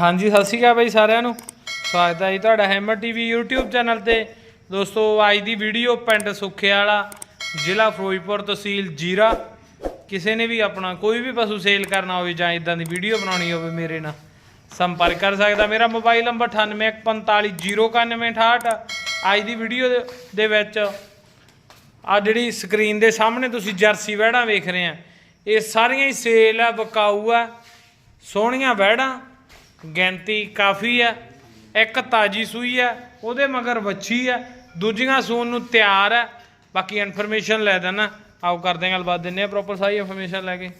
ਹਾਂਜੀ, ਸਤਿ ਸ਼੍ਰੀ ਅਕਾਲ ਬਾਈ ਸਾਰਿਆਂ ਨੂੰ। ਸਵਾਗਤ ਹੈ ਜੀ ਤੁਹਾਡਾ ਹੈਮਰ ਟੀਵੀ YouTube ਚੈਨਲ ਤੇ। ਦੋਸਤੋ, ਅੱਜ ਦੀ ਵੀਡੀਓ ਪਿੰਡ ਸੁੱਖੇ ਵਾਲਾ ਜ਼ਿਲ੍ਹਾ ਫਿਰੋਜ਼ਪੁਰ ਤਹਿਸੀਲ ਜੀਰਾ। ਕਿਸੇ ਨੇ ਵੀ ਆਪਣਾ ਕੋਈ ਵੀ ਪਸ਼ੂ ਸੇਲ ਕਰਨਾ ਹੋਵੇ ਜਾਂ ਇਦਾਂ ਦੀ ਵੀਡੀਓ ਬਣਾਉਣੀ ਹੋਵੇ ਮੇਰੇ ਨਾਲ, ਸੰਪਰਕ ਕਰ ਸਕਦਾ। ਮੇਰਾ ਮੋਬਾਈਲ ਨੰਬਰ 9845099168 ਅੱਜ ਦੀ ਵੀਡੀਓ ਦੇ- ਵਿੱਚ ਆ ਜਿਹੜੀ ਸਕਰੀਨ ਦੇ ਸਾਹਮਣੇ ਤੁਸੀਂ ਜਰਸੀ ਵਹਿੜਾਂ ਵੇਖ ਰਹੇ ਆ। ਇਹ ਸਾਰੀਆਂ ਹੀ ਸੇਲ ਆ, ਬਕਾਊ ਆ, ਸੋਹਣੀਆਂ ਵਹਿੜਾਂ। ਗਿਣਤੀ ਕਾਫੀ ਆ ਇੱਕ ਤਾਜੀ ਸੂਈ ਆ ਉਹਦੇ ਮਗਰ ਵੱਛੀ ਆ ਦੂਜੀਆਂ ਸੂਣ ਨੂੰ ਤਿਆਰ ਆ। ਬਾਕੀ ਇਨਫੋਰਮੇਸ਼ਨ ਲੈ ਦੇਣਾ ਆਓ ਕਰਦੇ ਹਾਂ ਗੱਲਬਾਤ ਦਿੰਨੇ ਆ ਪ੍ਰੋਪਰ ਸਾਰੀ ਇਨਫੋਰਮੇਸ਼ਨ ਲੈ ਕੇ।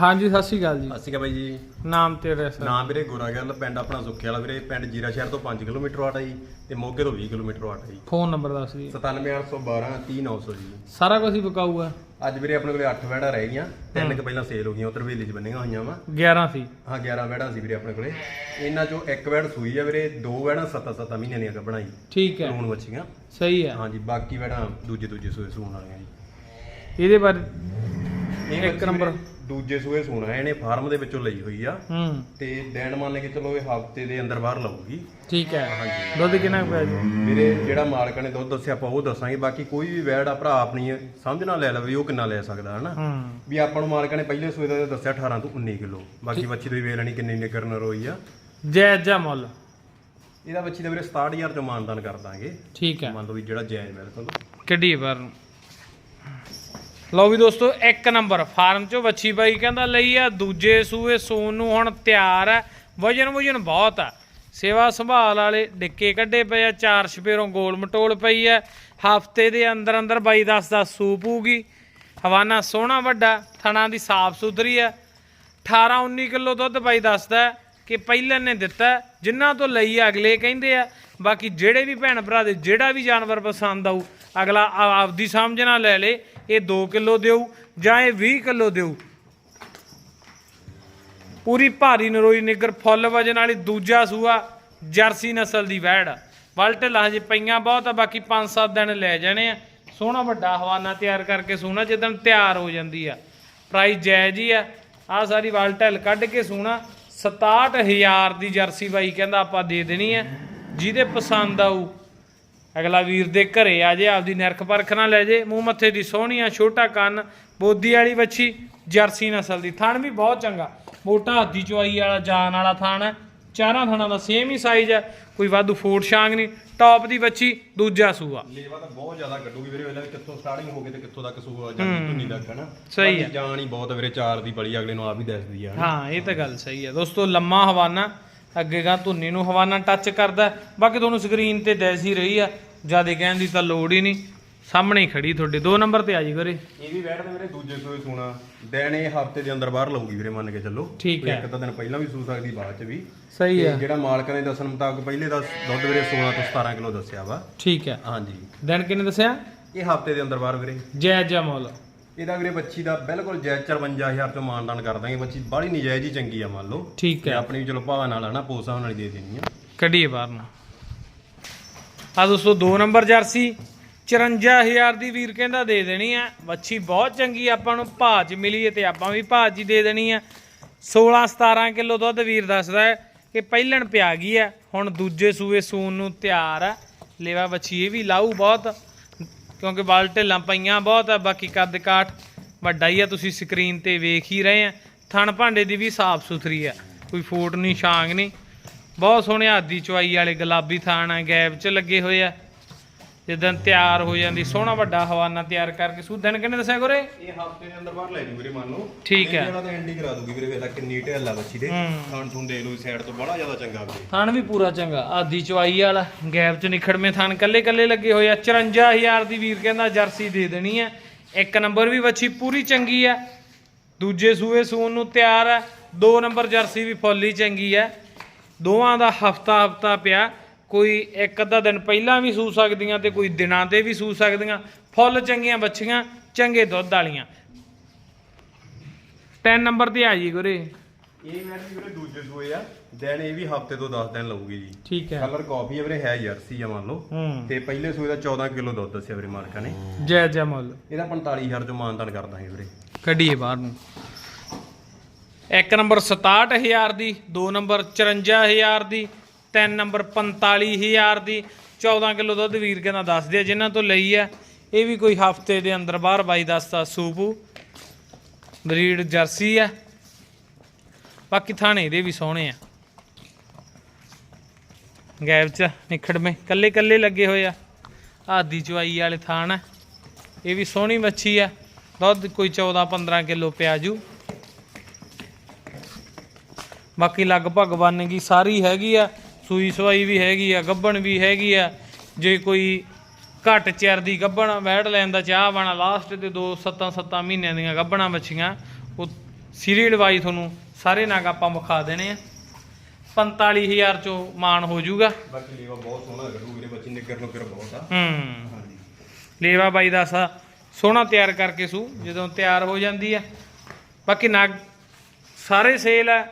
ਹਾਂਜੀ ਸਤਿ ਸ਼੍ਰੀ ਅਕਾਲ ਜੀ। ਸਤਿ ਸ਼੍ਰੀ ਅਕਾਲ ਬਾਈ ਜੀ। ਨਾਮ ਤੇ ਐਡਰੈਸ ਨਾਮ ਵੀਰੇ ਗੋਰਾ ਗੱਲ ਪਿੰਡ ਆਪਣਾ ਸੁੱਖੇ ਵਾਲਾ ਵੀਰੇ ਪਿੰਡ ਜੀਰਾ ਸ਼ਹਿਰ ਤੋਂ 5 ਕਿਲੋਮੀਟਰ ਆਟਾ ਜੀ ਤੇ ਮੋਗੇ ਤੋਂ 20 ਕਿਲੋਮੀਟਰ ਆਟਾ ਜੀ। ਫੋਨ ਨੰਬਰ ਦੱਸ ਜੀ 97812 30900 ਜੀ। ਸਾਰਾ ਕੁਝ ਹੀ ਵਿਕਾਊ ਆ। ਅੱਜ ਵੀਰੇ ਆਪਣੇ ਕੋਲੇ 8 ਵੈੜਾਂ ਰਹਿ ਗਈਆਂ ਤਿੰਨ ਕੁ ਪਹਿਲਾਂ ਸੇਲ ਹੋ ਗਈਆਂ ਉਧਰ ਵੇਲੀ 'ਚ ਬੰਨੀਆਂ ਹੋਈਆਂ ਵਾ। 11 ਸੀ। ਹਾਂ 11 ਵੈੜਾਂ ਸੀ ਵੀਰੇ ਆਪਣੇ ਕੋਲੇ। ਇਹਨਾਂ ਚੋਂ ਇੱਕ ਵੈੜ ਸੂਈ ਆ ਵੀਰੇ ਦੋ ਵੈੜਾਂ 7-7 ਮਹੀਨਿਆਂ ਦੀਆਂ ਜੀ ਠੀਕ ਹੈ। ਲੂਣ ਵੱਛੀਆਂ ਸਹੀ ਹੈ। ਹਾਂਜੀ ਬਾਕੀ ਵੈੜਾਂ ਦੂਜੇ ਦੂਜੇ ਸੂਏ ਸੂਣ ਵਾਲੀਆਂ ਜੀ। ਇਹਦੇ ਬਾਰੇ ਇੱਕ ਨੰਬਰ। ਦੂਜੇ ਸੂਏ ਸੂਣਾ ਇਹਨੇ ਫਾਰਮ ਦੇ ਵਿੱਚੋਂ ਲਈ ਹੋਈ ਆ। ਹੂੰ। ਤੇ ਦਿਨ ਮੰਨ ਕੇ ਚਲੋ ਇਹ ਹਫ਼ਤੇ ਦੇ ਅੰਦਰ ਬਾਹਰ ਲਊਗੀ। ਠੀਕ ਹੈ। ਹਾਂਜੀ। ਦੁੱਧ ਕਿੰਨਾ ਪਿਆ ਜੀ? ਵੀਰੇ ਜਿਹੜਾ ਮਾਲਕ ਨੇ ਦੁੱਧ ਦੱਸਿਆ ਆਪਾਂ ਉਹ ਦੱਸਾਂਗੇ। ਬਾਕੀ ਕੋਈ ਵੀ ਵੈੜ ਆ ਭਰਾ ਆਪਣੀ ਸਮਝ ਨਾਲ ਲੈ ਲਵੇ ਉਹ ਕਿੰਨਾ ਲੈ ਸਕਦਾ ਹਨਾ? ਹੂੰ। ਵੀ ਆਪਾਂ ਨੂੰ ਮਾਲਕ ਨੇ ਪਹਿਲੇ ਸੂਏ ਦਾ ਦੱਸਿਆ 18 ਤੋਂ 19 ਕਿਲੋ। ਬਾਕੀ ਬੱਚੀ ਦੀ ਵੇਲ ਲੈਣੀ ਕਿੰਨੀ ਨਿਕਰ ਨਰੋਈ ਆ। ਜੈ ਜੈ ਮੁੱਲ? ਇਹਦਾ ਬੱਚੀ ਦਾ ਵੀਰੇ 67000 ਚੋਂ ਮਾਨਦਾਨ ਕਰ ਦਾਂਗੇ। ਠੀਕ ਹੈ। ਮੰਨ ਲਓ ਵੀ ਜਿਹੜਾ ਜਾਇਜ਼ ਬਿਲਕੁਲ ਕੱਢੀਏ ਬਾਹਰ ਨੂੰ? ਲਓ ਵੀ ਦੋਸਤੋ, ਇੱਕ ਨੰਬਰ। ਫਾਰਮ ਚੋਂ ਵੱਛੀ ਬਾਈ ਕਹਿੰਦਾ, ਲਈ ਆ, ਦੂਜੇ ਸੂਏ ਸੂਣ ਨੂੰ ਹੁਣ ਤਿਆਰ ਆ। ਵਜਨ ਵਜਨ ਬਹੁਤ ਆ। ਸੇਵਾ ਸੰਭਾਲ ਵਾਲੇ ਡਿੱਕੇ ਕੱਢੇ ਪਏ ਆ, ਚਾਰ ਛਪੇਰੋਂ ਗੋਲ ਮਟੋਲ ਪਈ ਆ। ਹਫ਼ਤੇ ਦੇ ਅੰਦਰ ਅੰਦਰ ਬਾਈ ਦੱਸ ਦਾ ਸੂਪ ਹੋਊਗੀ ਹਵਾਨਾ ਸੋਹਣਾ ਵੱਡਾ, ਥਣਾ ਦੀ ਸਾਫ਼ ਸੁਥਰੀ ਆ। 18 19 ਕਿਲੋ ਦੁੱਧ ਬਾਈ ਦੱਸਦਾ ਕਿ ਪਹਿਲਾਂ ਨੇ ਦਿੱਤਾ ਹੈ। ਜਿਨ੍ਹਾਂ ਤੋਂ ਲਈ ਅਗਲੇ ਕਹਿੰਦੇ ਆ। ਬਾਕੀ ਜਿਹੜੇ ਵੀ ਭੈਣ ਭਰਾ ਦੇ, ਜਿਹੜਾ ਵੀ ਜਾਨਵਰ ਪਸੰਦ ਆਊ, ਅਗਲਾ ਆਪਦੀ ਸਮਝ ਨਾਲ ਲੈ ਲੇ। ਇਹ 2 ਕਿਲੋ ਦਿਓ ਜਾਂ ਇਹ 20 ਕਿਲੋ ਦਿਓ। ਪੂਰੀ ਭਾਰੀ ਨਰੋਈ ਨਿਗਰ ਫੁੱਲ ਵਜਨ ਵਾਲੀ ਦੂਜਾ ਸੂਆ ਜਰਸੀ ਨਸਲ ਦੀ ਵੈੜ ਆ। ਵਲਟਲ ਹਜੇ ਪਈਆਂ ਬਹੁਤ ਆ, ਬਾਕੀ 5-7 ਦਿਨ ਲੈ ਜਾਣੇ ਆ। ਸੋਹਣਾ ਵੱਡਾ ਹਵਾਨਾ ਤਿਆਰ ਕਰਕੇ ਸੋਹਣਾ ਜਦੋਂ ਤਿਆਰ ਹੋ ਜਾਂਦੀ ਆ। ਪ੍ਰਾਈਸ ਜਾਇਜ਼ ਹੀ ਆ। ਆ ਸਾਰੀ ਵਲਟਲ ਕੱਢ ਕੇ ਸੋਹਣਾ 67000 ਦੀ ਜਰਸੀ ਬਾਈ ਕਹਿੰਦਾ ਆਪਾਂ ਦੇ ਦੇਣੀ ਆ। ਜਿਹਦੇ ਪਸੰਦ ਆਊ ਅਗਲਾ ਵੀਰ ਦੇ ਘਰੇ ਆ ਜੇ ਆਪਦੀ ਨਿਰਖ ਪਰਖ ਨਾਲ ਲੈ ਜੇ ਮੂੰਹ ਮੱਥੇ ਦੀ ਸੋਹਣੀ ਆ ਛੋਟਾ ਕੰਨ ਬੋਦੀ ਵਾਲੀ ਵੱਛੀ ਜਰਸੀ ਨਸਲ ਦੀ। ਥਣ ਵੀ ਬਹੁਤ ਚੰਗਾ। ਮੋਟਾ ਹੱਦੀ ਚੁਆਈ ਵਾਲਾ ਜਾਨ ਵਾਲਾ ਥਣ ਹੈ। ਚਾਰਾਂ ਥਣਾਂ ਦਾ ਸੇਮ ਹੀ ਸਾਈਜ਼ ਹੈ। ਕੋਈ ਵਾਧੂ ਫੋਟ ਸ਼ਾਂਗ ਨਹੀਂ। ਟੌਪ ਦੀ ਵੱਛੀ ਦੂਜਾ ਸੂਆ। ਲੇਵਾ ਤਾਂ ਬਹੁਤ ਜ਼ਿਆਦਾ ਕੱਢੂਗੀ ਵੀਰੇ ਵੇਲੇ ਕਿੱਥੋਂ ਸਟਾਰਟਿੰਗ ਹੋ ਕੇ ਤੇ ਕਿੱਥੋਂ ਤੱਕ ਸੂਆ ਜਾਂਦੀ ਧੁੰਨੀ ਤੱਕ ਹਨਾ? ਸਹੀ ਹੈ। ਜਾਨ ਹੀ ਬਹੁਤ ਵੀਰੇ ਚਾਰ ਦੀ ਬਲੀ ਅਗਲੇ ਨੂੰ ਆਪ ਹੀ ਦੱਸਦੀ ਆ ਹਾਂ ਇਹ ਤਾਂ ਗੱਲ ਸਹੀ ਹੈ। ਦੋਸਤੋ ਲੰਮਾ ਹਵਾਨਾ ਅੱਗੇ ਗਾ ਧੁੰਨੀ ਨੂੰ ਹਵਾਨਾ ਟੱਚ ਕਰਦਾ ਬਾਕੀ ਤੁਹਾਨੂੰ ਸਕਰੀਨ ਤੇ ਦੈਸ ਹੀ ਰਹੀ ਆ। ਜ਼ਿਆਦਾ ਕਹਿਣ ਦੀ ਤਾਂ ਲੋੜ ਹੀ ਨਹੀਂ। ਸਾਹਮਣੇ ਹੀ ਖੜੀ ਤੁਹਾਡੇ ਦੋ ਨੰਬਰ ਤੇ ਆ ਜੀ ਘਰੇ। ਇਹ ਵੀ ਦੇ ਵੀਰੇ ਦੂਜੇ ਸੂਏ ਸੂਣਾ। ਦਿਨ ਇਹ ਹਫ਼ਤੇ ਦੇ ਅੰਦਰ ਬਾਹਰ ਲਊਗੀ ਵੀਰੇ ਮੰਨ ਕੇ ਚੱਲੋ। ਠੀਕ ਕੋਈ ਹੈ। ਇੱਕ ਤਾਂ ਦਿਨ ਪਹਿਲਾਂ ਵੀ ਸੂ ਸਕਦੀ ਬਾਅਦ ਚ ਵੀ। ਸਹੀ ਤੇ ਹੈ। ਜਿਹੜਾ ਮਾਲਕ ਨੇ ਦੱਸਣ ਮੁਤਾਬਕ ਪਹਿਲੇ ਦਾ ਦੁੱਧ ਵੀਰੇ 16 ਤੋਂ 17 ਕਿਲੋ ਦੱਸਿਆ ਵਾ। ਠੀਕ ਹੈ। ਹਾਂਜੀ। ਦਿਨ ਕਿੰਨੇ ਦੱਸਿਆ? ਇਹ ਹਫ਼ਤੇ ਦੇ ਅੰਦਰ ਬਾਹਰ ਵੀਰੇ। ਜੈ ਜੈ ਮੁੱਲ। ਇਹਦਾ ਵੀਰੇ ਬੱਚੀ ਦਾ ਬਿਲਕੁਲ ਜਾਇਜ਼ 54000 ਤੋਂ ਮਾਨਦਾਨ ਕਰ ਦਾਂਗੇ। ਬੱਚੀ ਬਾਹਲੀ ਨਜਾਇਜ਼ ਹੀ ਚੰਗੀ ਆ ਮੰਨ ਲਓ। ਠੀਕ ਤੇ ਹੈ ਆਪਣੀ ਵੀ ਚਲੋ ਭਾਵਾਂ ਨਾਲ ਹਨਾ ਪੋਸਾ ਨਾਲ ਹੀ ਦੇ ਦੇਣੀ ਆ। ਕੱਢੀਏ ਬਾਹਰ ਨੂੰ। ਆ ਦੋਸਤੋ 2 ਨੰਬਰ ਜਰਸੀ। 54000 ਦੀ ਵੀਰ ਕਹਿੰਦਾ ਦੇ ਦੇਣੀ ਆ। ਵੱਛੀ ਬਹੁਤ ਚੰਗੀ ਆਪਾਂ ਨੂੰ ਭਾਅ 'ਚ ਮਿਲੀ ਹੈ ਤੇ ਆਪਾਂ ਵੀ ਭਾਅ 'ਚ ਹੀ ਦੇ ਦੇਣੀ ਆ। 16 17 ਕਿਲੋ ਦੁੱਧ ਵੀਰ ਦੱਸਦਾ ਹੈ ਕਿ ਪਹਿਲਣ ਪਿਆ ਗਈ ਆ, ਹੁਣ ਦੂਜੇ ਸੂਏ ਸੂਨ ਨੂੰ ਤਿਆਰ ਆ। ਲੇਵਾ ਵੱਛੀ ਇਹ ਵੀ ਲਾਊ ਬਹੁਤ, ਕਿਉਂਕਿ ਬਾਲ ਢਿੱਲਾਂ ਪਈਆਂ ਬਹੁਤ ਆ, ਬਾਕੀ ਕੱਦ ਕਾਠ ਵੱਡਾ ਹੀ ਆ, ਤੁਸੀਂ ਸਕਰੀਨ ਤੇ ਵੇਖ ਹੀ ਰਹੇ ਆ। ਥਣ ਭਾਂਡੇ ਦੀ ਵੀ ਸਾਫ਼ ਸੁਥਰੀ ਆ, ਕੋਈ ਫੋਟ ਨਹੀਂ ਛਾਂਗ ਨਹੀਂ ਬਹੁਤ ਸੋਹਣੇ ਹਾਦੀ ਚਵਾਈ ਵਾਲੇ ਗੁਲਾਬੀ ਥਾਣ ਆ ਗੈਪ 'ਚ ਲੱਗੇ ਹੋਏ ਆ। ਜਦੋਂ ਤਿਆਰ ਹੋ ਜਾਂਦੀ ਸੋਹਣਾ ਵੱਡਾ ਹਵਾਨਾ ਤਿਆਰ ਕਰਕੇ। ਸੂ ਦਿਨ ਕਿੰਨੇ ਦੱਸਿਆ ਕੋਰੇ ਇਹ ਹਫ਼ਤੇ ਦੇ ਅੰਦਰ ਬਾਹਰ ਲੈ ਜੂ ਵੀਰੇ ਮੰਨ ਲਓ। ਠੀਕ ਹੈ। ਜਿਹੜਾ ਤਾਂ ਐਂਡੀ ਕਰਾ ਦੂਗੀ ਵੀਰੇ ਵੇਲਾ ਕਿੰਨੀ ਢਿੱਲ ਆ ਬੱਚੀ ਦੇ। ਖਾਣ ਥੂਣ ਦੇ ਲੋ ਸਾਈਡ ਤੋਂ ਬੜਾ ਜ਼ਿਆਦਾ ਚੰਗਾ ਵੀਰੇ। ਥਣ ਵੀ ਪੂਰਾ ਚੰਗਾ। ਆਦੀ ਚਵਾਈ ਵਾਲਾ ਗੈਪ 'ਚ ਨਿਖੜਵੇਂ ਥਣ ਕੱਲੇ ਕੱਲੇ ਲੱਗੇ ਹੋਏ ਆ। 54000 ਦੀ ਵੀਰ ਕਹਿੰਦਾ ਜਰਸੀ ਦੇ ਦੇਣੀ ਆ। ਇੱਕ ਨੰਬਰ ਵੀ ਵੱਛੀ ਪੂਰੀ ਚੰਗੀ ਆ। ਦੂਜੇ ਸੂਏ ਸੂਣ ਨੂੰ ਤਿਆਰ ਆ। ਦੋ ਨੰਬਰ ਜਰਸੀ ਵੀ ਫੁੱਲ ਚੰਗੀ ਆ। ਦੋਵਾਂ ਦਾ ਹਫਤਾ ਹਫਤਾ ਪਿਆ ਕੋਈ ਇੱਕ ਅੱਧਾ ਦਿਨ ਪਹਿਲਾਂ ਵੀ ਸੂ ਸਕਦੀਆਂ ਤੇ ਕੋਈ ਦਿਨਾਂ ਤੇ ਵੀ ਸੂ ਸਕਦੀਆਂ। ਫੁੱਲ ਚੰਗੀਆਂ ਬੱਚੀਆਂ ਚੰਗੇ ਦੁੱਧ ਵਾਲੀਆਂ। 3 ਨੰਬਰ ਤੇ ਆ ਜੀ ਗੁਰੇ ਇਹ ਮੈਂ ਵੀ ਵੀਰੇ ਦੂਜੇ ਸੂਏ ਆ। ਦਿਨ ਇਹ ਵੀ ਹਫ਼ਤੇ ਤੋਂ 10 ਦਿਨ ਲਊਗੀ ਜੀ। ਠੀਕ ਹੈ। ਕਲਰ ਕਾਫੀ ਵੀਰੇ ਹੈ ਜਰਸੀ ਆ ਮੰਨ ਲਓ। ਹੂੰ। ਤੇ ਪਹਿਲੇ ਸੂਏ ਦਾ 14 ਕਿਲੋ ਦੁੱਧ ਦੱਸਿਆ ਵੀਰੇ ਮਾਲਕਾਂ ਨੇ। ਜੈ ਜੈ ਮੁੱਲ। ਇਹਦਾ 45000 ਚੋਂ ਮਾਨਦਾਨ ਕਰ ਦਾਂਗੇ ਵੀਰੇ। ਕੱਢੀਏ ਬਾਹਰ ਨੂੰ। ਇੱਕ ਨੰਬਰ 67000 ਦੀ, ਦੋ ਨੰਬਰ 54000 ਦੀ, ਤਿੰਨ ਨੰਬਰ 45000 ਦੀ। 14 ਕਿਲੋ ਦੁੱਧ ਵੀਰ ਕਹਿੰਦਾ ਦੱਸਦੇ ਆ ਜਿਨ੍ਹਾਂ ਤੋਂ ਲਈ ਆ, ਇਹ ਵੀ ਕੋਈ ਹਫ਼ਤੇ ਦੇ ਅੰਦਰ ਬਾਹਰ ਬਾਈ ਦੱਸਦਾ ਸੂਪੂ ਬਰੀਡ ਜਰਸੀ ਆ। ਬਾਕੀ ਥਾਣੇ ਦੇ ਵੀ ਸੋਹਣੇ ਆ। ਗੈਬ ਚ ਨਿਖੜਵੇਂ ਕੱਲੇ ਕੱਲੇ ਲੱਗੇ ਹੋਏ ਆ। ਆਦੀ ਚਵਾਈ ਵਾਲੇ ਥਾਣ ਆ। ਇਹ ਵੀ ਸੋਹਣੀ ਮੱਛੀ ਆ। ਦੁੱਧ ਕੋਈ 14 15 ਕਿਲੋ ਪਿਆਜੂ। ਬਾਕੀ ਲਗਭਗ ਬਣ ਗਈ ਸਾਰੀ ਹੈਗੀ ਆ ਸੂਈ ਸਵਾਈ ਵੀ ਹੈਗੀ ਆ ਗੱਬਣ ਵੀ ਹੈਗੀ ਆ। ਜੇ ਕੋਈ ਘੱਟ ਚਿਰ ਦੀ ਗੱਬਣ ਵੈੜ ਲੈਣ ਦਾ ਚਾਹ ਬਣਾ ਲਾਸਟ ਤੇ 2 7 7 ਮਹੀਨਿਆਂ ਦੀਆਂ ਗੱਬਣਾ ਮੱਛੀਆਂ ਉਹ ਸੀਰੀਅਲ ਵਾਈ ਤੁਹਾਨੂੰ ਸਾਰੇ ਨਾਗ ਆਪਾਂ ਵਿਖਾ ਦੇਣੇ ਆ। 45000 ਚੋਂ ਮਾਨ ਹੋ ਜਾਊਗਾ। ਬਾਕੀ ਲੀਵਾ ਬਹੁਤ ਸੋਹਣਾ ਗੱਡੂ ਵੀਰੇ ਬੱਚੀ ਨਿੱਗਰ ਨੂੰ ਬਹੁਤ ਆ। ਹੂੰ। ਹਾਂਜੀ। ਲੇਵਾ ਬਾਈ ਦਾ ਸਾ ਸੋਹਣਾ ਤਿਆਰ ਕਰਕੇ ਸੂ ਜਦੋਂ ਤਿਆਰ ਹੋ ਜਾਂਦੀ ਆ। ਬਾਕੀ ਨਗ ਸਾਰੇ ਸੇਲ ਆ।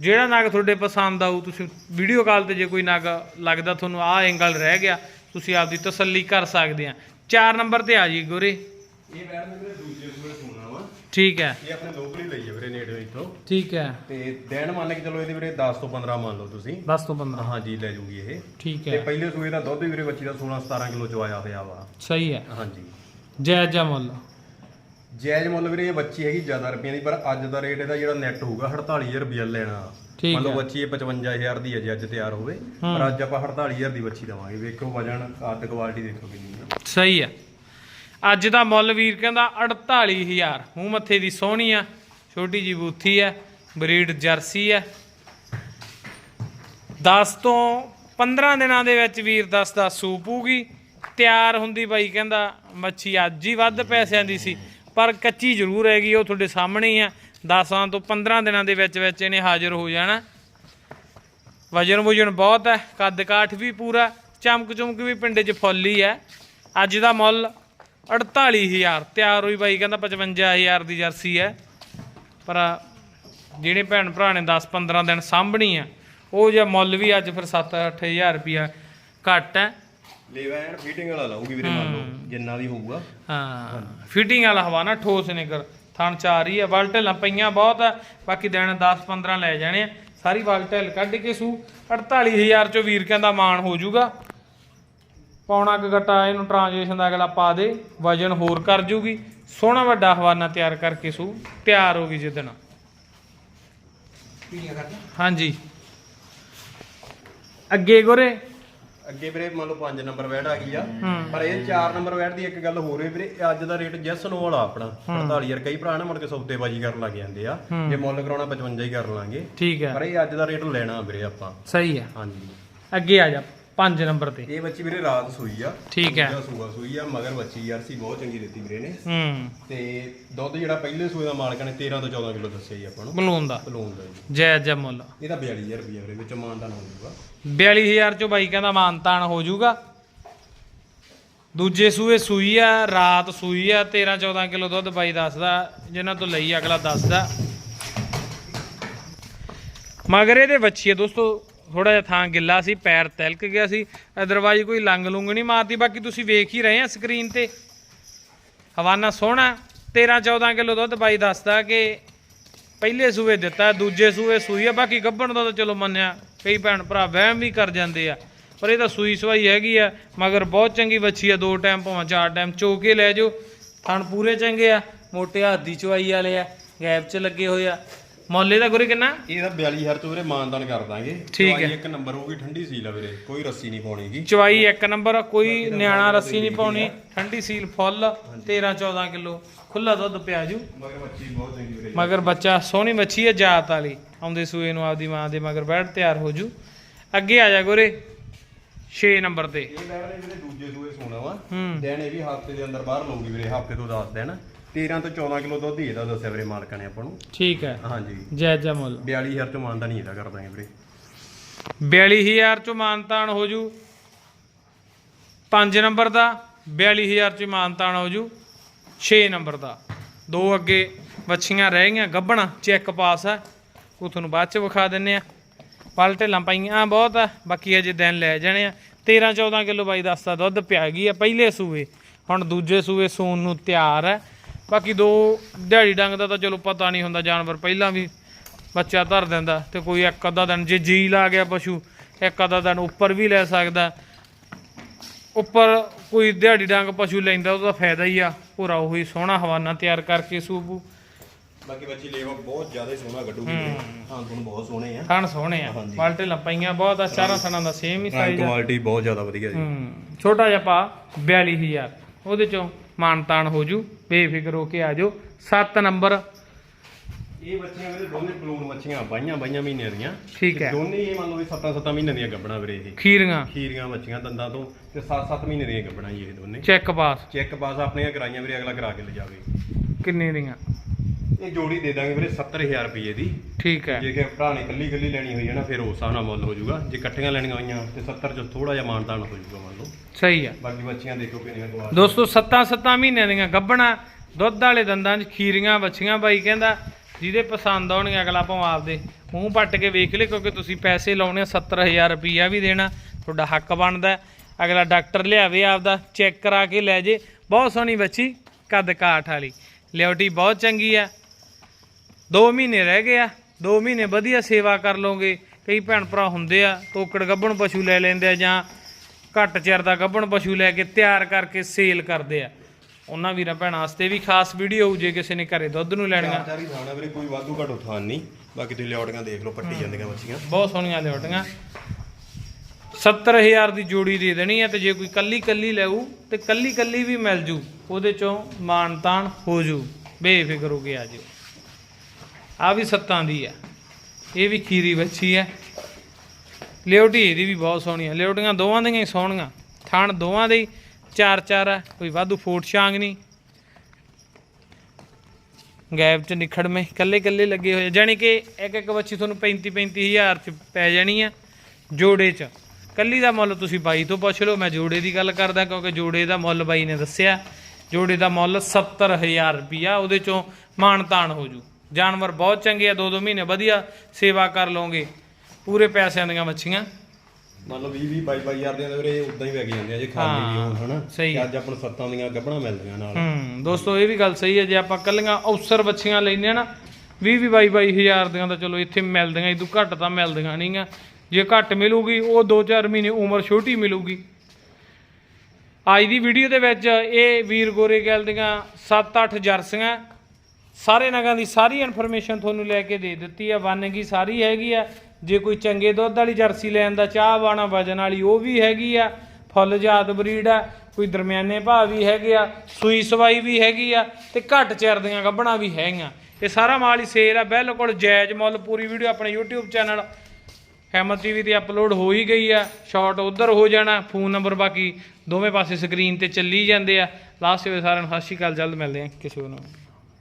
ਜਿਹੜਾ ਨਗ ਤੁਹਾਡੇ ਪਸੰਦ ਆਊ ਤੁਸੀਂ ਵੀਡੀਓ ਕਾਲ ਤੇ ਜੇ ਕੋਈ ਨਗ ਲੱਗਦਾ ਤੁਹਾਨੂੰ ਆਹ ਐਂਗਲ ਰਹਿ ਗਿਆ ਤੁਸੀਂ ਆਪਦੀ ਤਸੱਲੀ ਕਰ ਸਕਦੇ ਆ। 4 ਨੰਬਰ ਤੇ ਆ ਜੀ ਗੋਰੇ। ਇਹ ਦੂਜੇ ਸੋਨਾ ਵਾ। ਠੀਕ ਹੈ। ਇਹ ਆਪਣੇ ਲੋਕਲ ਹੀ ਲਈ ਹੈ ਵੀਰੇ ਨੇੜੇ ਇੱਥੋਂ। ਠੀਕ ਹੈ। ਤੇ ਦਿਨ ਮੰਨ ਕੇ ਚਲੋ ਇਹਦੇ ਵੀਰੇ 10 ਤੋਂ 15 ਮੰਨ ਲਓ ਤੁਸੀਂ। 10 ਤੋਂ 15 ਹਾਂਜੀ ਲੈ ਜੂਗੀ ਇਹ। ਠੀਕ ਤੇ ਹੈ। ਪਹਿਲੇ ਸੂਏ ਦਾ ਦੁੱਧ ਵੀਰੇ ਬੱਚੀ ਦਾ 16 17 ਕਿਲੋ ਚ ਆਇਆ ਹੋਇਆ ਵਾ। ਸਹੀ ਹੈ। ਹਾਂਜੀ ਜਾਇਜ਼ ਜਾ ਮੁੱਲ। ਜਾਇਜ਼ ਮੁੱਲ ਵੀਰੇ ਇਹ ਬੱਚੀ ਹੈਗੀ ਜ਼ਿਆਦਾ ਰੁਪਈਆਂ ਦੀ ਪਰ ਅੱਜ ਦਾ ਰੇਟ ਇਹਦਾ ਜਿਹੜਾ ਨੈਟ ਹੋਊਗਾ 48000 ਰੁਪਈਆ ਲੈਣਾ। ਠੀਕ ਮੰਨ ਲਓ ਹੈ। ਬੱਚੀ ਇਹ 55000 ਦੀ ਹੈ ਜੇ ਅੱਜ ਤਿਆਰ ਹੋਵੇ ਪਰ ਅੱਜ ਆਪਾਂ 48000 ਦੀ ਬੱਚੀ ਦਵਾਂਗੇ। ਵੇਖੋ ਵਜਨ ਕੱਦ ਕੁਆਲਿਟੀ ਦੇਖੋ ਕਿੰਨੀ ਆ ਸਹੀ ਹੈ। ਅੱਜ ਦਾ ਮੁੱਲ ਵੀਰ ਕਹਿੰਦਾ 48000 ਮੂੰਹ ਮੱਥੇ ਦੀ ਸੋਹਣੀ ਆ ਛੋਟੀ ਜੀ ਬੂਥੀ ਆ ਬਰੀਡ ਜਰਸੀ ਆ 10 ਤੋਂ 15 ਦਿਨਾਂ ਦੇ ਵਿੱਚ ਵੀਰ ਦੱਸਦਾ ਸੂਪੂਗੀ ਤਿਆਰ ਹੁੰਦੀ ਬਾਈ ਕਹਿੰਦਾ ਮੱਛੀ ਅੱਜ ਹੀ ਵੱਧ ਪੈਸਿਆਂ ਦੀ ਸੀ। ਪਰ ਕੱਚੀ ਜ਼ਰੂਰ ਹੈਗੀ, ਉਹ ਤੁਹਾਡੇ ਸਾਹਮਣੇ ਹੀ ਆ। 10 ਤੋਂ 15 ਦਿਨਾਂ ਦੇ ਵਿੱਚ ਵਿੱਚ ਇਹਨੇ ਹਾਜ਼ਰ ਹੋ ਜਾਣਾ। ਵਜਨ ਵੁਜਨ ਬਹੁਤ ਹੈ, ਕੱਦ ਕਾਠ ਵੀ ਪੂਰਾ, ਚਮਕ ਚਮਕ ਵੀ ਪਿੰਡੇ 'ਚ ਫੁੱਲ ਹੈ ਅੱਜ ਦਾ ਮੁੱਲ 48000 ਤਿਆਰ ਹੋਈ ਬਾਈ, ਕਹਿੰਦਾ 55000 ਦੀ ਜਰਸੀ ਹੈ। ਪਰ ਜਿਹੜੇ ਭੈਣ ਭਰਾ ਨੇ 10 15 ਦਿਨ ਸਾਂਭਣੀ ਆ, ਉਹ ਜਿਹਾ ਮੁੱਲ ਵੀ ਅੱਜ ਫਿਰ 7-8000 ਰੁਪਿਆ ਘੱਟ ਹੈ। ਲੇਵਾ ਐਨ ਫੀਟਿੰਗ ਵਾਲਾ ਲਾਊਗੀ ਵੀਰੇ ਮੰਨ ਲਓ ਜਿੰਨਾ ਦੀ ਹੋਊਗਾ। ਹਾਂ ਫਿਟਿੰਗ ਵਾਲਾ ਹਵਾ ਨਾ ਠੋਸ ਨਿਕਰ ਥਣ ਚਾਰ ਹੀ ਆ ਵਲਟਲਾਂ ਪਈਆਂ ਬਹੁਤ ਆ ਬਾਕੀ ਦਿਨ 10 15 ਲੈ ਜਾਣੇ ਆ। ਸਾਰੀ ਵਲਟਲ ਕੱਢ ਕੇ ਸੂ 48000 ਚੋਂ ਵੀਰ ਕਹਿੰਦਾ ਮਾਨ ਹੋ ਜਾਊਗਾ। ਪੌਣਾ ਕੁ ਗੱਟਾ ਇਹਨੂੰ ਟ੍ਰਾਂਜੈਕਸ਼ਨ ਦਾ ਅਗਲਾ ਪਾ ਦੇ ਵਜਨ ਹੋਰ ਕਰ ਜੂਗੀ। ਸੋਹਣਾ ਵੱਡਾ ਹਵਾਨਾ ਤਿਆਰ ਕਰਕੇ ਸੂ ਤਿਆਰ ਹੋ ਗਈ ਜਿੱਦਣ ਹਾਂਜੀ। ਅੱਗੇ ਗੋਰੇ। ਅੱਗੇ ਵੀਰੇ ਮੰਨ ਲਓ 5 ਨੰਬਰ ਵੈਟ ਆ ਗਈ ਆ ਪਰ ਇਹ 4 ਨੰਬਰ ਵੈਟ ਦੀ ਇੱਕ ਗੱਲ ਹੋਰ ਹੈ ਵੀਰੇ ਅੱਜ ਦਾ ਰੇਟ ਜੈਸ ਨੋ ਵਾਲਾ ਆਪਣਾ 48000 ਕਈ ਭਰਾ ਨਾ ਮੁੜ ਕੇ ਸੌਦੇਬਾਜ਼ੀ ਕਰਨ ਲੱਗ ਜਾਂਦੇ ਆ ਜੇ ਮੁੱਲ ਕਰਾਉਣਾ 55 ਹੀ ਕਰ ਲਾਂਗੇ। ਠੀਕ ਹੈ। ਪਰ ਇਹ ਅੱਜ ਦਾ ਰੇਟ ਲੈਣਾ ਵੀਰੇ ਆਪਾਂ। ਸਹੀ ਹੈ। ਹਾਂਜੀ। ਅੱਗੇ ਆ ਜਾ। 5 ਨੰਬਰ ਤੇ। ਇਹ ਬੱਚੀ ਵੀਰੇ ਰਾਤ ਸੂਈ ਆ। ਠੀਕ ਹੈ। ਦੂਜਾ ਸੂਆ ਸੂਈ ਆ ਮਗਰ ਬੱਚੀ ਯਾਰ ਸੀ ਬਹੁਤ ਚੰਗੀ ਦਿੱਤੀ ਵੀਰੇ ਨੇ। ਹੂੰ। ਤੇ ਦੁੱਧ ਜਿਹੜਾ ਪਹਿਲੇ ਸੂਏ ਦਾ ਮਾਲਕ ਨੇ 13 ਤੋਂ 14 ਕਿਲੋ ਦੱਸਿਆ ਜੀ ਆਪਾਂ ਨੂੰ। ਬਲੂਨ ਦਾ। ਬਲੂਨ ਦਾ ਜੀ। ਜਿਹਾ ਮੁੱਲ। ਇਹਦਾ 42000 ਰੁਪਏ ਵੀਰੇ ਵਿੱਚ ਮਾਨਦਾਨ ਹੋ ਜਾਊਗਾ। 42000 ਚੋਂ ਬਾਈ ਕਹਿੰਦਾ ਮਾਨਤਾਨ ਹੋ ਜਾਊਗਾ। ਦੂਜੇ ਸੂਏ ਸੂਈ ਆ ਰਾਤ ਸੂਈ ਆ 13 14 ਕਿਲੋ ਦੁੱਧ ਬਾਈ ਦੱਸਦਾ ਜਿਨ੍ਹਾਂ ਤੋਂ ਲਈ ਅਗਲਾ ਦੱਸਦਾ। ਮਗਰ ਇਹਦੇ ਬੱਚੀ ਆ ਦੋਸਤੋ ਥੋੜਾ ਜਿਹਾ ਥਾਂ ਗਿੱਲਾ ਸੀ, ਪੈਰ ਤਿਲਕ ਗਿਆ ਸੀ ਅਦਰਵਾਈਜ਼ ਕੋਈ ਲੰਗ ਲੁੰਗ ਨਹੀਂ ਮਾਰਦੀ, ਬਾਕੀ ਤੁਸੀਂ ਵੇਖ ਹੀ ਰਹੇ ਆ ਸਕਰੀਨ ਤੇ। ਹਵਾਨਾ ਸੋਹਣਾ 13 14 ਕਿਲੋ ਦੁੱਧ ਬਾਈ ਦੱਸਦਾ ਕਿ ਪਹਿਲੇ ਸੂਏ ਦਿੱਤਾ, ਦੂਜੇ ਸੂਏ ਸੂਈ ਆ, ਬਾਕੀ ਗੱਭਣ ਦਾ ਤਾਂ ਚਲੋ ਮੰਨਿਆ, ਕਈ ਭੈਣ ਭਰਾ ਵਹਿਮ ਵੀ ਕਰ ਜਾਂਦੇ ਆ, ਪਰ ਇਹ ਤਾਂ ਸੂਈ ਸਵਾਈ ਹੈਗੀ ਆ, ਮਗਰ ਬਹੁਤ ਚੰਗੀ ਵੱਛੀ ਆ, ਦੋ ਟਾਈਮ ਭਾਵੇਂ ਚਾਰ ਟਾਈਮ ਚੋ ਕੇ ਲੈ ਜਾਓ, ਥਣ ਪੂਰੇ ਚੰਗੇ ਆ, ਮੋਟੇ ਹੱਥ ਦੀ ਚਵਾਈ ਵਾਲੇ ਆ, ਗੈਪ 'ਚ ਲੱਗੇ ਹੋਏ ਆ। ਮੁੱਲ ਇਹਦਾ ਗੁਰੇ ਕਿੰਨਾ? ਇਹਦਾ 42000 ਤੋਂ ਵੀਰੇ ਮਾਨਦਾਨ ਕਰ ਦਾਂਗੇ। ਠੀਕ ਹੈ। ਇੱਕ ਨੰਬਰ ਹੋਊਗੀ ਠੰਡੀ ਸੀਲ ਆ ਵੀਰੇ। ਕੋਈ ਰੱਸੀ ਨਹੀਂ ਪਾਉਣੀਗੀ। ਚਵਾਈ ਇੱਕ ਨੰਬਰ ਕੋਈ ਨਿਆਣਾ ਰੱਸੀ ਨਹੀਂ ਪਾਉਣੀ। ਠੰਡੀ ਸੀਲ ਫੁੱਲ 13 14 ਕਿਲੋ। ਖੁੱਲਾ ਦੁੱਧ ਪਿਆ ਜੂ। ਮਗਰ ਬੱਚੀ ਬਹੁਤ ਚੰਗੀ ਵੀਰੇ। ਮਗਰ ਬੱਚਾ ਸੋਹਣੀ ਮੱਛੀ ਹੈ ਜਾਤ ਵਾਲੀ। ਆਉਂਦੇ ਸੂਏ ਨੂੰ ਆਪਦੀ ਮਾਂ ਦੇ ਮਗਰ ਬੈਠ ਤਿਆਰ ਹੋ ਜੂ। ਅੱਗੇ ਆ ਜਾ ਗੋਰੇ। 6 ਨੰਬਰ ਤੇ। ਇਹ ਲੈ ਵਾਲੇ ਵੀਰੇ ਦੂਜੇ ਸੂਏ ਸੋਣਾ ਵਾ। ਹੂੰ। ਦਿਨ ਇਹ ਵੀ ਹਫ਼ਤੇ ਦੇ ਅੰਦਰ ਬਾਹਰ ਲਊਗੀ ਵੀਰੇ ਹਫ਼ਤੇ ਤੋਂ 10 ਦਿਨ। 13 ਤੋਂ 14 ਕਿਲੋ ਦੁੱਧ ਹੀ ਇਹਦਾ ਦੱਸਿਆ ਵੀਰੇ ਮਾਲਕਾਂ ਨੇ ਆਪਾਂ ਨੂੰ। ਠੀਕ ਹੈ। ਹਾਂਜੀ। ਜਾਇਜ਼ਾ ਮੁੱਲ। 42000 ਤੋਂ ਮਾਨਦਾਨ ਨਹੀਂ ਇਹਦਾ ਕਰ ਦਾਂਗੇ ਵੀਰੇ। 42000 ਚੋਂ ਮਾਨਤਾਨ ਹੋ ਜੂ। 5 ਨੰਬਰ ਦਾ 42000 ਚ ਮਾਨਤਾਨ ਹੋ ਜੂ। 6 ਨੰਬਰ ਦਾ। ਦੋ ਅੱਗੇ ਵੱਛੀਆਂ ਰਹਿ ਗਈਆਂ ਗੱਭਣਾ ਚੈੱਕ ਪਾਸ ਆ ਉਹ ਤੁਹਾਨੂੰ ਬਾਅਦ ਚ ਵਿਖਾ ਦਿੰਨੇ ਆ। ਪਲ ਢੇਲਾਂ ਪਾਈਆਂ ਬਹੁਤ ਆ ਬਾਕੀ ਅਜੇ ਦਿਨ ਲੈ ਜਾਣੇ ਆ। 13 14 ਕਿਲੋ ਬਾਈ ਦੱਸਦਾ ਦੁੱਧ ਪਿਆ ਗਈ ਆ ਪਹਿਲੇ ਸੂਏ। ਹੁਣ ਦੂਜੇ ਸੂਏ ਸੂਣ ਨੂੰ ਤਿਆਰ ਹੈ। ਬਾਕੀ ਦੋ ਦਿਹਾੜੀ ਡੰਗ ਦਾ ਤਾਂ ਚਲੋ ਪਤਾ ਨਹੀਂ ਹੁੰਦਾ ਜਾਨਵਰ ਪਹਿਲਾਂ ਵੀ ਬੱਚਾ ਧਰ ਦਿੰਦਾ ਤੇ ਕੋਈ ਇੱਕ ਅੱਧਾ ਦਿਨ ਜੇ ਜੀ ਲਾ ਗਿਆ ਪਸ਼ੂ ਇੱਕ ਅੱਧਾ ਦਿਨ ਉੱਪਰ ਵੀ ਲੈ ਸਕਦਾ। ਉੱਪਰ ਕੋਈ ਦਿਹਾੜੀ ਡੰਗ ਪਸ਼ੂ ਲੈਂਦਾ ਉਹਦਾ ਫਾਇਦਾ ਹੀ ਆ ਪੂਰਾ ਉਹੀ ਸੋਹਣਾ ਹਵਾਨਾ ਤਿਆਰ ਕਰਕੇ ਸੂਬੂ ਬਾਕੀ ਬੱਚੀ ਲੇਵਾ ਬਹੁਤ ਜ਼ਿਆਦਾ ਸੋਹਣਾ ਗੱਡੂਗੀ ਹਾਂ। ਤੁਹਾਨੂੰ ਬਹੁਤ ਸੋਹਣੇ ਆ। ਥਣ ਸੋਹਣੇ ਆ। ਬਾਲਟੇ ਲੰਪਾਈਆਂ ਬਹੁਤ ਆ ਚਾਰਾਂ ਥਣਾਂ ਦਾ ਸੇਮ ਹੀ ਸਾਈਜ਼ ਆ। ਕੁਆਲਿਟੀ ਬਹੁਤ ਜ਼ਿਆਦਾ ਵਧੀਆ ਜੀ। ਛੋਟਾ ਜਿਹਾ ਪਾ 42000 ਉਹਦੇ ਚੋਂ ਮਾਨਤਾਨ ਹੋ ਜੂ। ਬੇਫਿਕਰ ਹੋ ਕੇ ਆ ਜਾਓ। 7 ਨੰਬਰ। ਇਹ ਬੱਚੀਆਂ ਵੀਰੇ ਦੋਨੇ ਬਲੂਨ ਬੱਚੀਆਂ ਬਾਈਆਂ ਬਾਈਆਂ ਮਹੀਨਿਆਂ ਦੀਆਂ। ਠੀਕ ਹੈ। ਦੋਨੇ ਹੀ ਮੰਨ ਲਓ ਵੀ 7-7 ਮਹੀਨਿਆਂ ਦੀਆਂ ਗੱਬਣਾ ਵੀਰੇ ਇਹ। ਖੀਰੀਆਂ। ਖੀਰੀਆਂ ਬੱਚੀਆਂ ਦੰਦਾਂ ਤੋਂ ਤੇ 7-7 ਮਹੀਨੇ ਦੀਆਂ ਗੱਬਣਾ ਜੀ ਇਹ ਦੋਨੇ। ਚੈੱਕ ਪਾਸ ਚੈੱਕ ਪਾਸ ਆਪਣੀਆਂ ਕਰਾਈਆਂ ਵੀਰੇ ਅਗਲਾ ਕਰਾ ਕੇ ਲਿਜਾਵੇ ਕਿੰਨੇ ਦੀਆਂ? ਇਹ ਜੋੜੀ ਦੇ ਦਾਂਗੇ ਵੀਰੇ 70000 ਰੁਪਏ ਦੀ। ਠੀਕ ਹੈ। ਜੇ ਕਿ ਭਰਾ ਨੇ ਇਕੱਲੀ ਇਕੱਲੀ ਲੈਣੀ ਹੋਈ ਹੈ ਨਾ ਫਿਰ ਉਸ ਹਿਸਾਬ ਨਾਲ ਮੁੱਲ ਹੋ ਜਾਊਗਾ। ਜੇ ਇਕੱਠੀਆਂ ਲੈਣੀਆਂ ਹੋਈਆਂ ਤੇ 70 ਚ ਥੋੜਾ ਜਿਹਾ ਮਾਨਤਾਨ ਹੋ ਜਾਊਗਾ ਮੰਨ ਲਓ। ਸਹੀ ਆ। ਬਾਕੀ ਬੱਚੀਆਂ ਦੇਖੋ ਕਿੰਨੀਆਂ ਗਵਾ ਦੋਸਤੋ 7-7 ਮਹੀਨਿਆਂ ਦੀਆਂ ਗੱਭਣਾ ਦੁੱਧ ਵਾਲੇ ਦੰਦਾਂ 'ਚ ਖੀਰੀਆਂ ਬੱਚੀਆਂ ਬਾਈ ਕਹਿੰਦਾ ਜਿਹਦੇ ਪਸੰਦ ਆਉਣਗੇ ਅਗਲਾ ਭਾਵੇਂ ਆਪਦੇ ਮੂੰਹ ਪੱਟ ਕੇ ਵੇਖ ਲੈ ਕਿਉਂਕਿ ਤੁਸੀਂ ਪੈਸੇ ਲਾਉਣੇ ਆ, 70000 ਰੁਪਈਆ ਵੀ ਦੇਣਾ ਤੁਹਾਡਾ ਹੱਕ ਬਣਦਾ। ਅਗਲਾ ਡਾਕਟਰ ਲਿਆਵੇ ਆਪਦਾ ਚੈੱਕ ਕਰਾ ਕੇ ਲੈ ਜੇ। ਬਹੁਤ ਸੋਹਣੀ ਬੱਚੀ ਕੱਦ ਕਾਠ ਵਾਲੀ। ਲਿਓਟੀ ਬਹੁਤ ਚੰਗੀ ਆ। 2 ਮਹੀਨੇ ਰਹਿ ਗਏ ਆ 2 ਮਹੀਨੇ ਵਧੀਆ ਸੇਵਾ ਕਰ ਲਓਗੇ। ਕਈ ਭੈਣ ਭਰਾ ਹੁੰਦੇ ਆ ਤੋਕੜ ਗੱਭਣ ਪਸ਼ੂ ਲੈ ਲੈਂਦੇ ਆ ਜਾਂ ਘੱਟ ਚਿਰ ਦਾ ਗੱਭਣ ਪਸ਼ੂ ਲੈ ਕੇ ਤਿਆਰ ਕਰਕੇ ਸੇਲ ਕਰਦੇ ਆ। ਉਹਨਾਂ ਵੀਰਾਂ ਭੈਣਾਂ ਵਾਸਤੇ ਵੀ ਖਾਸ ਵੀਡੀਓ ਹੋਊ ਜੇ ਕਿਸੇ ਨੇ ਘਰੇ ਦੁੱਧ ਨੂੰ ਲੈਣੀਆਂ। ਚਾਰੀ ਥਾਣਾ ਵੀਰੇ ਕੋਈ ਵਾਧੂ ਘਟੋ ਥਾਨ ਨਹੀਂ। ਬਾਕੀ ਤੁਸੀਂ ਲਿਆਉਟੀਆਂ ਦੇਖ ਲਓ ਪੱਟੀ ਜਾਂਦੀਆਂ ਬੱਚੀਆਂ ਬਹੁਤ ਸੋਹਣੀਆਂ ਲਿਓਟੀਆਂ। 70000 ਦੀ ਜੋੜੀ ਦੇ ਦੇਣੀ ਹੈ ਤੇ ਜੇ ਕੋਈ ਕੱਲੀ ਕੱਲੀ ਲੈਊ ਤੇ ਕੱਲੀ ਕੱਲੀ ਵੀ ਮਿਲ ਜੂ। ਉਹਦੇ ਚੋਂ ਮਾਨਤਾਨ ਹੋ ਜੂ। ਬੇਫਿਕਰ ਹੋ ਕੇ ਆ ਜਿਓ। ਆ ਵੀ ਸੱਤਾਂ ਦੀ ਆ। ਇਹ ਵੀ ਖੀਰੀ ਬੱਚੀ ਹੈ ਲਿਓਟੀ ਇਹਦੀ ਵੀ ਬਹੁਤ ਸੋਹਣੀ ਆ। ਲਿਓਟੀਆਂ ਦੋਵਾਂ ਦੀਆਂ ਹੀ ਸੋਹਣੀਆਂ। ਥਣ ਦੋਵਾਂ ਦੇ ਹੀ, ਚਾਰ ਚਾਰ ਆ, ਕੋਈ ਵਾਧੂ ਫੋਟ ਛਾਂਗ ਨਹੀਂ ਗੈਪ ਚ ਨਿਖੜਵੇਂ ਕੱਲੇ ਕੱਲੇ ਲੱਗੇ ਹੋਏ ਆ। ਜਾਣੀ ਕਿ ਇੱਕ ਇੱਕ ਬੱਚੀ ਤੁਹਾਨੂੰ 35 35000 ਚ ਪੈ ਜਾਣੀ ਆ ਜੋੜੇ ਚ। ਕੱਲੀ ਦਾ ਮੁੱਲ ਤੁਸੀਂ ਬਾਈ ਤੋਂ ਪੁੱਛ ਲਓ, ਮੈਂ ਜੋੜੇ ਦੀ ਗੱਲ ਕਰਦਾ, ਕਿਉਂਕਿ ਜੋੜੇ ਦਾ ਮੁੱਲ ਬਾਈ ਨੇ ਦੱਸਿਆ। ਜੋੜੇ ਦਾ ਮੁੱਲ 70000 ਰੁਪਿਆ ਉਹਦੇ ਚੋਂ ਮਾਨਤਾਨ ਹੋ ਜੂ। ਜਾਨਵਰ ਬਹੁਤ ਚੰਗੇ ਆ, ਦੋ ਦੋ ਮਹੀਨੇ ਵਧੀਆ ਸੇਵਾ ਕਰ ਲਓਗੇ। ਪੂਰੇ ਪੈਸਿਆਂ ਦੀਆਂ ਮੱਛੀਆਂ। ਮੰਨ ਲਓ 20 20 22 22000 ਦੇ ਵੀਰੇ ਉਦਾਂ ਹੀ ਵਿਕ ਜਾਂਦੇ ਆ ਜੇ ਖਾਲੀ ਵੀ ਹੋਣ ਹਨਾ? ਸਹੀ। ਤੇ ਅੱਜ ਆਪਾਂ ਨੂੰ ਸੱਤਾਂ ਦੀਆਂ ਗੱਬਣਾ ਮਿਲਦੀਆਂ ਨਾਲ। ਹੂੰ ਦੋਸਤੋ ਇਹ ਵੀ ਗੱਲ ਸਹੀ ਹੈ ਜੇ ਆਪਾਂ ਕੱਲੀਆਂ ਅਫਸਰ ਬੱਚੀਆਂ ਆ ਨਾ 20 20 22 22 ਹਜ਼ਾਰ ਦੀਆਂ ਤਾਂ ਚਲੋ ਇੱਥੇ ਮਿਲਦੀਆਂ ਇਦੋਂ ਘੱਟ ਤਾਂ ਮਿਲਦੀਆਂ ਨਹੀਂਆਂ ਜੇ ਘੱਟ ਮਿਲੂਗੀ ਉਹ 2-4 ਮਹੀਨੇ ਉਮਰ ਛੋਟੀ ਮਿਲੂਗੀ। ਅੱਜ ਦੀ ਵੀਡੀਓ ਦੇ ਵਿੱਚ ਇਹ ਵੀਰ ਗੋਰੇ ਗੱਲ ਦੀਆਂ 7-8 ਜਰਸੀਆਂ ਸਾਰੇ ਨਗਾਂ ਦੀ ਸਾਰੀ ਇਨਫੋਰਮੇਸ਼ਨ ਤੁਹਾਨੂੰ ਲੈ ਕੇ ਦੇ ਦਿੱਤੀ ਆ ਵੰਨਗੀ ਸਾਰੀ ਹੈਗੀ ਆ। ਜੇ ਕੋਈ ਚੰਗੇ ਦੁੱਧ ਵਾਲੀ ਜਰਸੀ ਲੈਣ ਦਾ ਚਾਹ ਵਾਣਾ ਵਜਨ ਵਾਲੀ ਉਹ ਵੀ ਹੈਗੀ ਆ, ਫੁੱਲ ਜਾਤ ਬਰੀਡ ਆ, ਕੋਈ ਦਰਮਿਆਨੇ ਭਾਅ ਵੀ ਹੈਗੇ ਆ, ਸੂਈ ਸਵਾਈ ਵੀ ਹੈਗੀ ਆ ਤੇ ਘੱਟ ਚਿਰ ਦੀਆਂ ਗੱਭਣਾ ਵੀ ਹੈਗੀਆਂ। ਇਹ ਸਾਰਾ ਮਾਲ ਹੀ ਸੇਲ ਆ, ਬਿਲਕੁਲ ਜਾਇਜ਼ ਮੁੱਲ, ਪੂਰੀ ਵੀਡੀਓ ਆਪਣੇ YouTube ਚੈਨਲ ਹੈਮਤ ਟੀਵੀ ਤੇ ਅਪਲੋਡ ਹੋ ਹੀ ਗਈ ਆ ਸ਼ਾਰਟ ਉਧਰ ਹੋ ਜਾਣਾ ਫੋਨ ਨੰਬਰ ਬਾਕੀ ਦੋਵੇਂ ਪਾਸੇ ਸਕਰੀਨ ਤੇ ਚੱਲੀ ਜਾਂਦੇ ਆ। ਲਾਸਟ ਵੇ ਸਾਰਿਆਂ ਨੂੰ ਸਤਿ ਸ਼੍ਰੀ ਅਕਾਲ, ਜਲਦ ਮਿਲਦੇ ਆ ਕਿਸੇ ਹੋਰ ਨੂੰ